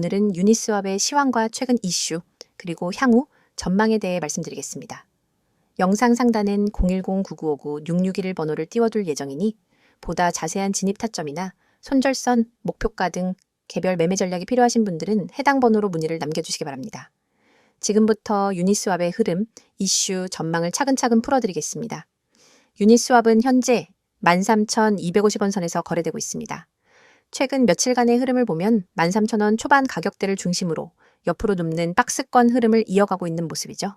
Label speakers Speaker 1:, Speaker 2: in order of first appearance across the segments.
Speaker 1: 오늘은 유니스왑의 시황과 최근 이슈, 그리고 향후 전망에 대해 말씀드리겠습니다. 영상 상단엔 010-9959-661 번호를 띄워둘 예정이니 보다 자세한 진입 타점이나 손절선, 목표가 등 개별 매매 전략이 필요하신 분들은 해당 번호로 문의를 남겨주시기 바랍니다. 지금부터 유니스왑의 흐름, 이슈, 전망을 차근차근 풀어드리겠습니다. 유니스왑은 현재 13,250원 선에서 거래되고 있습니다. 최근 며칠간의 흐름을 보면 13,000원 초반 가격대를 중심으로 옆으로 눕는 박스권 흐름을 이어가고 있는 모습이죠.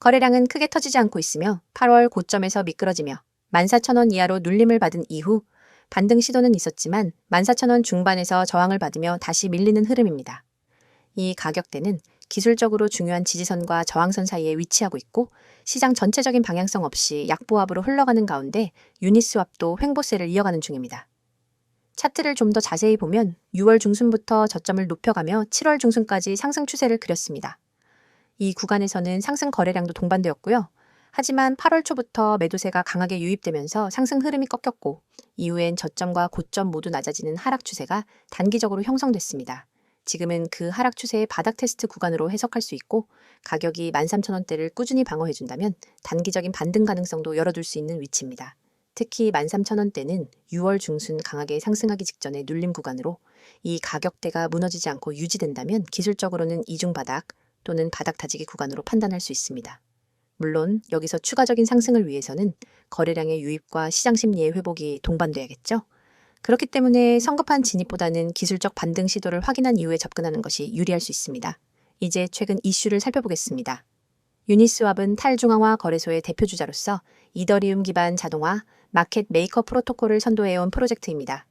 Speaker 1: 거래량은 크게 터지지 않고 있으며 8월 고점에서 미끄러지며 14,000원 이하로 눌림을 받은 이후 반등 시도는 있었지만 14,000원 중반에서 저항을 받으며 다시 밀리는 흐름입니다. 이 가격대는 기술적으로 중요한 지지선과 저항선 사이에 위치하고 있고 시장 전체적인 방향성 없이 약보합으로 흘러가는 가운데 유니스왑도 횡보세를 이어가는 중입니다. 차트를 좀 더 자세히 보면 6월 중순부터 저점을 높여가며 7월 중순까지 상승 추세를 그렸습니다. 이 구간에서는 상승 거래량도 동반되었고요. 하지만 8월 초부터 매도세가 강하게 유입되면서 상승 흐름이 꺾였고 이후엔 저점과 고점 모두 낮아지는 하락 추세가 단기적으로 형성됐습니다. 지금은 그 하락 추세의 바닥 테스트 구간으로 해석할 수 있고 가격이 13,000원대를 꾸준히 방어해준다면 단기적인 반등 가능성도 열어둘 수 있는 위치입니다. 특히 13,000원대는 6월 중순 강하게 상승하기 직전의 눌림 구간으로 이 가격대가 무너지지 않고 유지된다면 기술적으로는 이중 바닥 또는 바닥 다지기 구간으로 판단할 수 있습니다. 물론 여기서 추가적인 상승을 위해서는 거래량의 유입과 시장 심리의 회복이 동반돼야겠죠. 그렇기 때문에 성급한 진입보다는 기술적 반등 시도를 확인한 이후에 접근하는 것이 유리할 수 있습니다. 이제 최근 이슈를 살펴보겠습니다. 유니스왑은 탈중앙화 거래소의 대표주자로서 이더리움 기반 자동화 마켓 메이커 프로토콜을 선도해온 프로젝트입니다.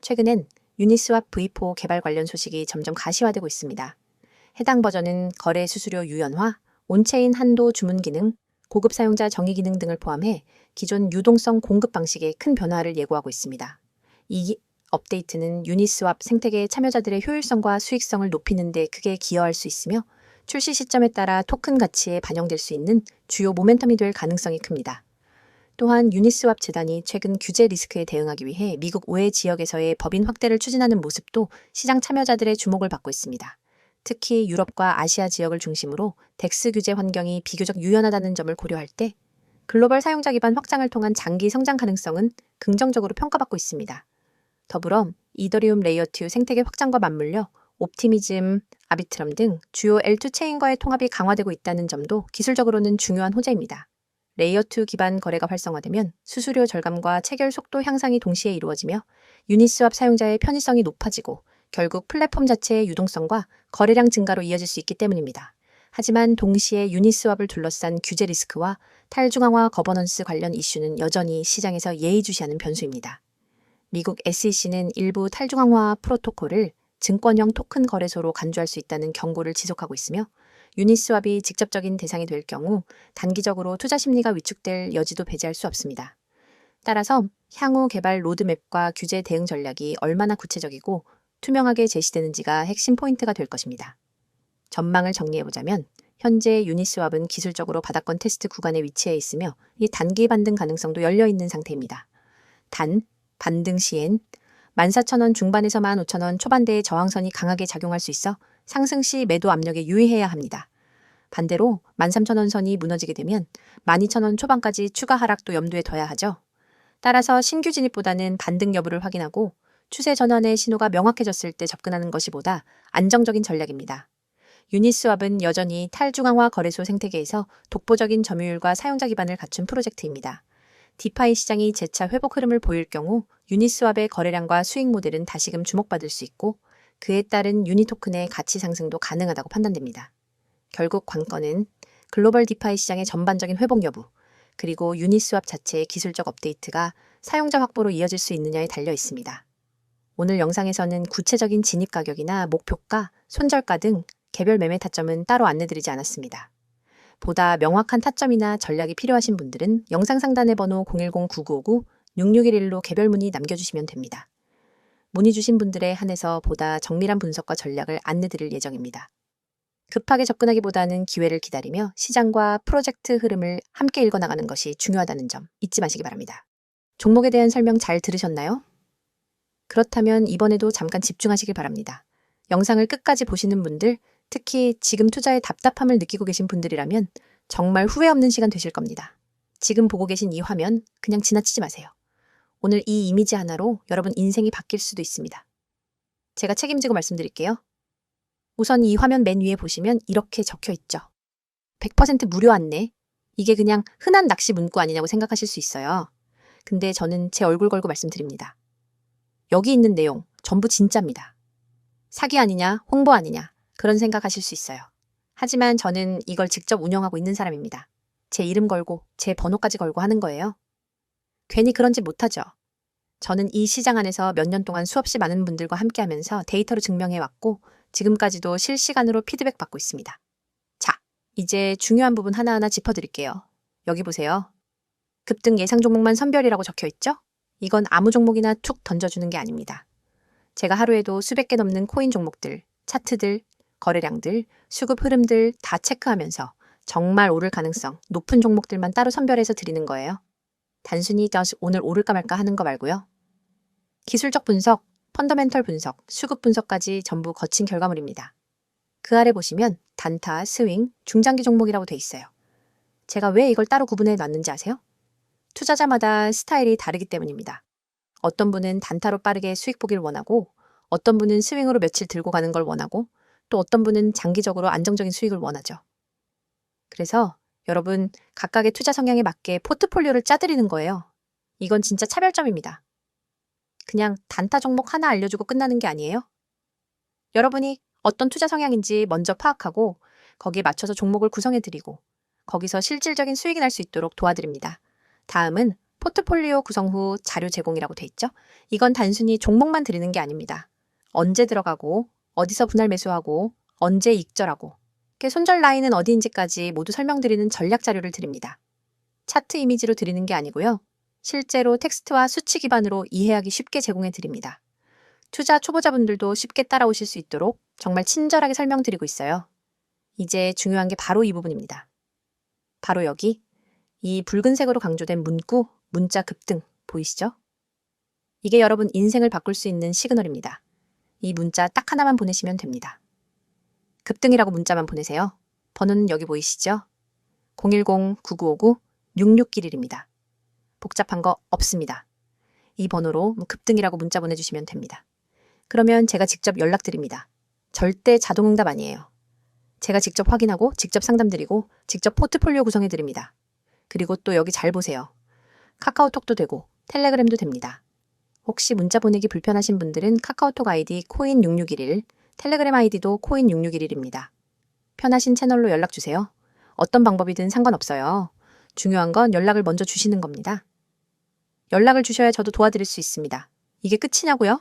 Speaker 1: 최근엔 유니스왑 V4 개발 관련 소식이 점점 가시화되고 있습니다. 해당 버전은 거래 수수료 유연화, 온체인 한도 주문 기능, 고급 사용자 정의 기능 등을 포함해 기존 유동성 공급 방식에 큰 변화를 예고하고 있습니다. 이 업데이트는 유니스왑 생태계 참여자들의 효율성과 수익성을 높이는 데 크게 기여할 수 있으며 출시 시점에 따라 토큰 가치에 반영될 수 있는 주요 모멘텀이 될 가능성이 큽니다. 또한 유니스왑 재단이 최근 규제 리스크에 대응하기 위해 미국 외 지역에서의 법인 확대를 추진하는 모습도 시장 참여자들의 주목을 받고 있습니다. 특히 유럽과 아시아 지역을 중심으로 덱스 규제 환경이 비교적 유연하다는 점을 고려할 때 글로벌 사용자 기반 확장을 통한 장기 성장 가능성은 긍정적으로 평가받고 있습니다. 더불어 이더리움 레이어2 생태계 확장과 맞물려 옵티미즘, 아비트럼 등 주요 L2 체인과의 통합이 강화되고 있다는 점도 기술적으로는 중요한 호재입니다. 레이어2 기반 거래가 활성화되면 수수료 절감과 체결 속도 향상이 동시에 이루어지며 유니스왑 사용자의 편의성이 높아지고 결국 플랫폼 자체의 유동성과 거래량 증가로 이어질 수 있기 때문입니다. 하지만 동시에 유니스왑을 둘러싼 규제 리스크와 탈중앙화 거버넌스 관련 이슈는 여전히 시장에서 예의주시하는 변수입니다. 미국 SEC는 일부 탈중앙화 프로토콜을 증권형 토큰 거래소로 간주할 수 있다는 경고를 지속하고 있으며 유니스왑이 직접적인 대상이 될 경우 단기적으로 투자 심리가 위축될 여지도 배제할 수 없습니다. 따라서 향후 개발 로드맵과 규제 대응 전략이 얼마나 구체적이고 투명하게 제시되는지가 핵심 포인트가 될 것입니다. 전망을 정리해보자면 현재 유니스왑은 기술적으로 바닥권 테스트 구간에 위치해 있으며 이 단기 반등 가능성도 열려 있는 상태입니다. 단, 반등 시엔 14,000원 중반에서 15,000원 초반대의 저항선이 강하게 작용할 수 있어 상승 시 매도 압력에 유의해야 합니다. 반대로 13,000원 선이 무너지게 되면 12,000원 초반까지 추가 하락도 염두에 둬야 하죠. 따라서 신규 진입보다는 반등 여부를 확인하고 추세 전환의 신호가 명확해졌을 때 접근하는 것이 보다 안정적인 전략입니다. 유니스왑은 여전히 탈중앙화 거래소 생태계에서 독보적인 점유율과 사용자 기반을 갖춘 프로젝트입니다. 디파이 시장이 재차 회복 흐름을 보일 경우 유니스왑의 거래량과 수익 모델은 다시금 주목받을 수 있고 그에 따른 유니토큰의 가치 상승도 가능하다고 판단됩니다. 결국 관건은 글로벌 디파이 시장의 전반적인 회복 여부, 그리고 유니스왑 자체의 기술적 업데이트가 사용자 확보로 이어질 수 있느냐에 달려 있습니다. 오늘 영상에서는 구체적인 진입 가격이나 목표가, 손절가 등 개별 매매 타점은 따로 안내드리지 않았습니다. 보다 명확한 타점이나 전략이 필요하신 분들은 영상 상단의 번호 010-9959-6611로 개별 문의 남겨주시면 됩니다. 문의 주신 분들에 한해서 보다 정밀한 분석과 전략을 안내드릴 예정입니다. 급하게 접근하기보다는 기회를 기다리며 시장과 프로젝트 흐름을 함께 읽어나가는 것이 중요하다는 점 잊지 마시기 바랍니다. 종목에 대한 설명 잘 들으셨나요? 그렇다면 이번에도 잠깐 집중하시길 바랍니다. 영상을 끝까지 보시는 분들, 특히 지금 투자에 답답함을 느끼고 계신 분들이라면 정말 후회 없는 시간 되실 겁니다. 지금 보고 계신 이 화면 그냥 지나치지 마세요. 오늘 이 이미지 하나로 여러분 인생이 바뀔 수도 있습니다. 제가 책임지고 말씀드릴게요. 우선 이 화면 맨 위에 보시면 이렇게 적혀 있죠. 100% 무료 안내. 이게 그냥 흔한 낚시 문구 아니냐고 생각하실 수 있어요. 근데 저는 제 얼굴 걸고 말씀드립니다. 여기 있는 내용 전부 진짜입니다. 사기 아니냐, 홍보 아니냐, 그런 생각하실 수 있어요. 하지만 저는 이걸 직접 운영하고 있는 사람입니다. 제 이름 걸고, 제 번호까지 걸고 하는 거예요. 괜히 그런 짓 못하죠. 저는 이 시장 안에서 몇 년 동안 수없이 많은 분들과 함께 하면서 데이터로 증명해 왔고, 지금까지도 실시간으로 피드백 받고 있습니다. 자, 이제 중요한 부분 하나하나 짚어드릴게요. 여기 보세요. 급등 예상 종목만 선별이라고 적혀 있죠? 이건 아무 종목이나 툭 던져주는 게 아닙니다. 제가 하루에도 수백 개 넘는 코인 종목들, 차트들, 거래량들, 수급 흐름들 다 체크하면서 정말 오를 가능성 높은 종목들만 따로 선별해서 드리는 거예요. 단순히 오늘 오를까 말까 하는 거 말고요. 기술적 분석, 펀더멘털 분석, 수급 분석까지 전부 거친 결과물입니다. 그 아래 보시면 단타, 스윙, 중장기 종목이라고 돼 있어요. 제가 왜 이걸 따로 구분해 놨는지 아세요? 투자자마다 스타일이 다르기 때문입니다. 어떤 분은 단타로 빠르게 수익 보기를 원하고, 어떤 분은 스윙으로 며칠 들고 가는 걸 원하고, 또 어떤 분은 장기적으로 안정적인 수익을 원하죠. 그래서 여러분 각각의 투자 성향에 맞게 포트폴리오를 짜드리는 거예요. 이건 진짜 차별점입니다. 그냥 단타 종목 하나 알려주고 끝나는 게 아니에요. 여러분이 어떤 투자 성향인지 먼저 파악하고 거기에 맞춰서 종목을 구성해드리고 거기서 실질적인 수익이 날 수 있도록 도와드립니다. 다음은 포트폴리오 구성 후 자료 제공이라고 돼 있죠. 이건 단순히 종목만 드리는 게 아닙니다. 언제 들어가고 어디서 분할 매수하고 언제 익절하고 그 손절 라인은 어디인지까지 모두 설명드리는 전략 자료를 드립니다. 차트 이미지로 드리는 게 아니고요. 실제로 텍스트와 수치 기반으로 이해하기 쉽게 제공해 드립니다. 투자 초보자분들도 쉽게 따라오실 수 있도록 정말 친절하게 설명드리고 있어요. 이제 중요한 게 바로 이 부분입니다. 바로 여기 이 붉은색으로 강조된 문구, 문자 급등 보이시죠? 이게 여러분 인생을 바꿀 수 있는 시그널입니다. 이 문자 딱 하나만 보내시면 됩니다. 급등이라고 문자만 보내세요. 번호는 여기 보이시죠? 010-9959-6611입니다. 복잡한 거 없습니다. 이 번호로 급등이라고 문자 보내주시면 됩니다. 그러면 제가 직접 연락드립니다. 절대 자동응답 아니에요. 제가 직접 확인하고 직접 상담드리고 직접 포트폴리오 구성해드립니다. 그리고 또 여기 잘 보세요. 카카오톡도 되고 텔레그램도 됩니다. 혹시 문자 보내기 불편하신 분들은 카카오톡 아이디 코인6611, 텔레그램 아이디도 코인6611입니다. 편하신 채널로 연락 주세요. 어떤 방법이든 상관없어요. 중요한 건 연락을 먼저 주시는 겁니다. 연락을 주셔야 저도 도와드릴 수 있습니다. 이게 끝이냐고요?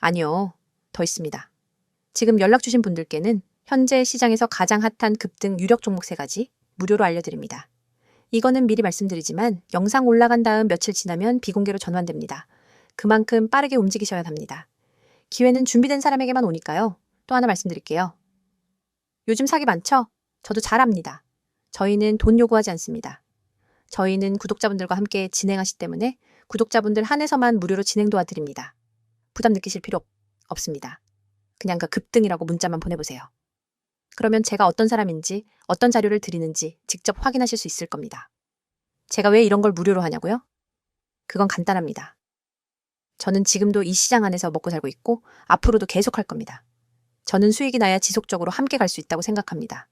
Speaker 1: 아니요. 더 있습니다. 지금 연락 주신 분들께는 현재 시장에서 가장 핫한 급등 유력 종목 세 가지 무료로 알려드립니다. 이거는 미리 말씀드리지만 영상 올라간 다음 며칠 지나면 비공개로 전환됩니다. 그만큼 빠르게 움직이셔야 합니다. 기회는 준비된 사람에게만 오니까요. 또 하나 말씀드릴게요. 요즘 사기 많죠? 저도 잘 압니다. 저희는 돈 요구하지 않습니다. 저희는 구독자분들과 함께 진행하시기 때문에 구독자분들 한해서만 무료로 진행 도와드립니다. 부담 느끼실 필요 없 습니다. 그냥 그 급등이라고 문자만 보내보세요. 그러면 제가 어떤 사람인지 어떤 자료를 드리는지 직접 확인하실 수 있을 겁니다. 제가 왜 이런 걸 무료로 하냐고요? 그건 간단합니다. 저는 지금도 이 시장 안에서 먹고 살고 있고 앞으로도 계속 할 겁니다. 저는 수익이 나야 지속적으로 함께 갈 수 있다고 생각합니다.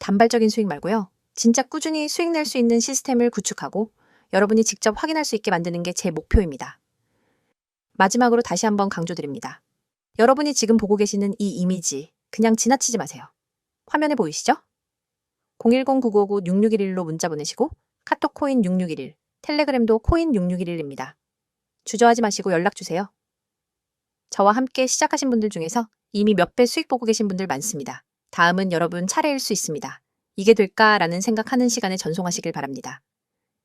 Speaker 1: 단발적인 수익 말고요. 진짜 꾸준히 수익 낼 수 있는 시스템을 구축하고 여러분이 직접 확인할 수 있게 만드는 게 제 목표입니다. 마지막으로 다시 한번 강조드립니다. 여러분이 지금 보고 계시는 이 이미지 그냥 지나치지 마세요. 화면에 보이시죠? 010-9959-6611로 문자 보내시고 카톡 코인 6611, 텔레그램도 코인 6611입니다. 주저하지 마시고 연락 주세요. 저와 함께 시작하신 분들 중에서 이미 몇 배 수익 보고 계신 분들 많습니다. 다음은 여러분 차례일 수 있습니다. 이게 될까라는 생각하는 시간에 전송하시길 바랍니다.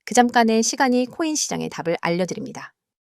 Speaker 1: 그 잠깐의 시간이 코인 시장의 답을 알려드립니다.